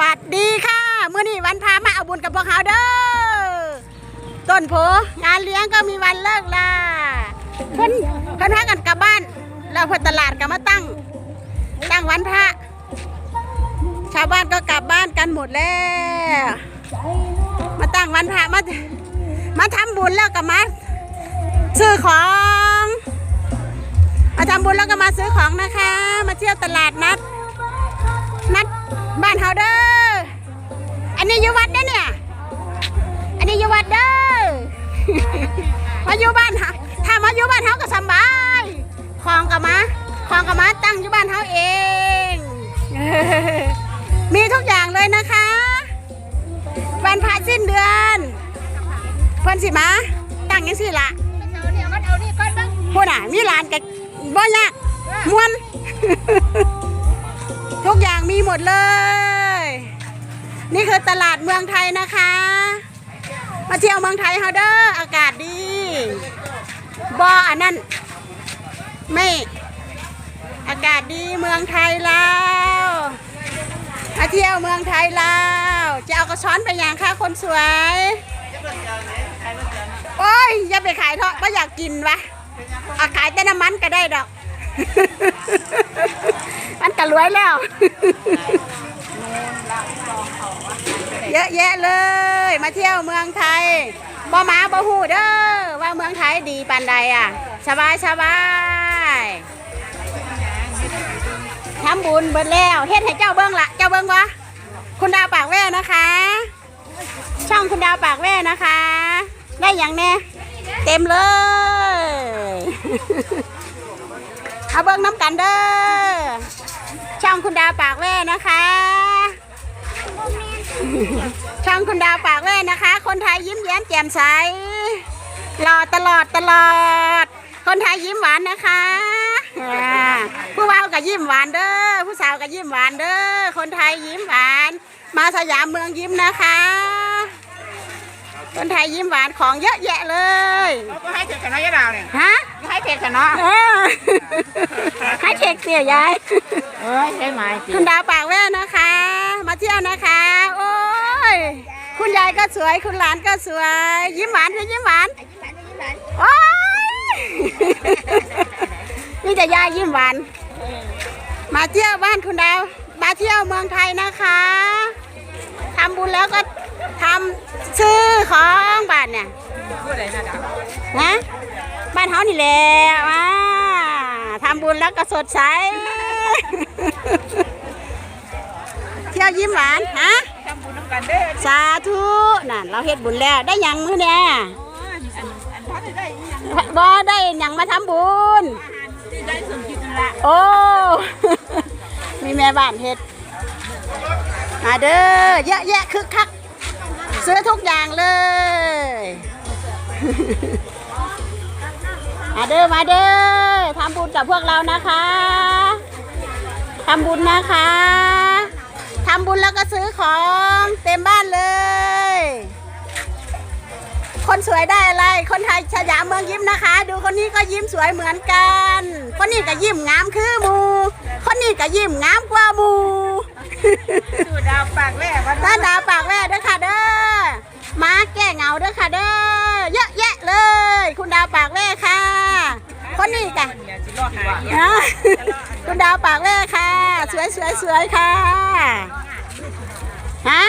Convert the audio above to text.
วัสดีค่ะเมื้อนี้วันพามาเอาบุญกับพวกเขาเด้อต้นโพงานเลี้ยงก็มีวันเลิกลาเพิ่นเพิ่นพากันกลับบ้านแล้วเพิ่นตลาดก็มาตั้ง ตั้งวันพระชาวบ้านก็กลับบ้านกันหมดแล้วมาตั้งวันพระมามาทำบุญแล้วก็มาซื้อของมาทำบุญแล้วก็มาซื้อของนะคะ มาเที่ยวตลาดนัดนัด บ้านเฮาเด้อ อันนี้อยู่วัดเด้อเนี่ย อันนี้อยู่วัดเด้อ มาอยู่บ้านเฮาถ้ามาอยู่บ้านเฮาก็สำบายคลองกับมาคลองกับมาตั้งอยู่บ้านเฮาเอง มีทุกอย่างเลยนะคะวันพระสิ้นเดือนเพิ่นสิมาตั้งยังสิละเอาเนี่ยมันเอานี่ก้อนบ้างพูดอะมีร้านกับบ่ยากมวน ทุกอย่างมีหมดเลย นี่คือตลาดเมืองไทยนะคะ มาเที่ยวเมืองไทยเฮาเด้ออากาศดีบ่อันนั้นไม่อากาศดีเมืองไทยแล้วมาเที่ยวเมืองไทยแล้วจะเอากระช้อนไปย่างค่ะคนสวยโอ้ยอย่าไปขายเถอะไม่อยากกินวะเอาขายแต่น้ำมันก็ได้ดอก มันก็รวยแล้ว เยอะแยะเลย มาเที่ยวเมืองไทยบ่มาบ่หูเด้อว่าเมืองไทยดีปานใดอะสบายสบายทำบุญเบิดแล้วเฮ็ดให้เจ้าเบิ้งละเจ้าเบิ้งวะคุณดาวปากแว่นะคะ ช่องคุณดาวปากแว่นะคะ ได้อย่างแน่เต็มเลย เอาเบิ้งน้ำกันเด้อช่องคุณดาวปากแว่นะคะ ช่องคุณดาวปากแว่นะคะ คนไทยยิ้มแย้มแจ่มใสหล่อตลอดตลอด คนไทยยิ้มหวานนะคะอ่าผู้ว่าวก็ยิ้มหวานเด้อผู้สาวก็ยิ้มหวานเด้อคนไทยยิ้มหวาน มาสยามเมืองยิ้มนะคะ คนไทยยิ้มหวานของเยอะแยะเลยเราก็ให้เผ็ดกันน้อยยะดาวเนี่ยฮะให้เผ็ดกันเนาะเออ ให้เช็คเสียยายเอ้ยใช่ไหมคุณดาวปากแว่นะคะ มาเที่ยวนะคะ โอ้ย คุณยายก็สวย คุณหลานก็สวย ยิ้มหวานคือยิ้มหวาน โอ้ยนี่แต่ยายยิ้มหวาน มาเที่ยวบ้านคุณดาว มาเที่ยวเมืองไทยนะคะทำบุญแล้วก็ทำซื้อของบ้านเนี่ยพูดอะไรนะดาวนะบ้านเฮานี่แหละว่าทำ บุญแล้วก็สดใส เที่ยวยิ้มหวานฮะทำบุญน้ำกันเด้อสาธุนั่นเราเฮ็ดบุญแล้วได้หยังมื้อเนี่ยอันอันพัดได้ยังบ่ได้หยังมาทำบุญที่ได้สมคิดนั่นละโอ้มีแม่บ้านเฮ็ดมาเด้อเยอะแยะคึกคักซื้อทุกอย่างเลย มาเด้อมาเด้อทำบุญกับพวกเรานะคะทำบุญนะคะทำบุญแล้วก็ซื้อของเต็มบ้านเลย คนสวยได้อะไร คนไทยสยามเมืองยิ้มนะคะ ดูคนนี้ก็ยิ้มสวยเหมือนกัน คนนี้ก็ยิ้มงามคือหมู คนนี้ก็ยิ้มงามกว่าหมูดูดาวปากแว่วันต้านดาวปากแว่เด้อค่ะเด้อมาแก้เหงาเด้อค่ะเด้อเยอะแยะเลย คุณดาวปากแร่ค่ะ คนนี้จ้ะคุณดาวปากแร่ค่ะ สวยสวยสวยค่ะ ฮะ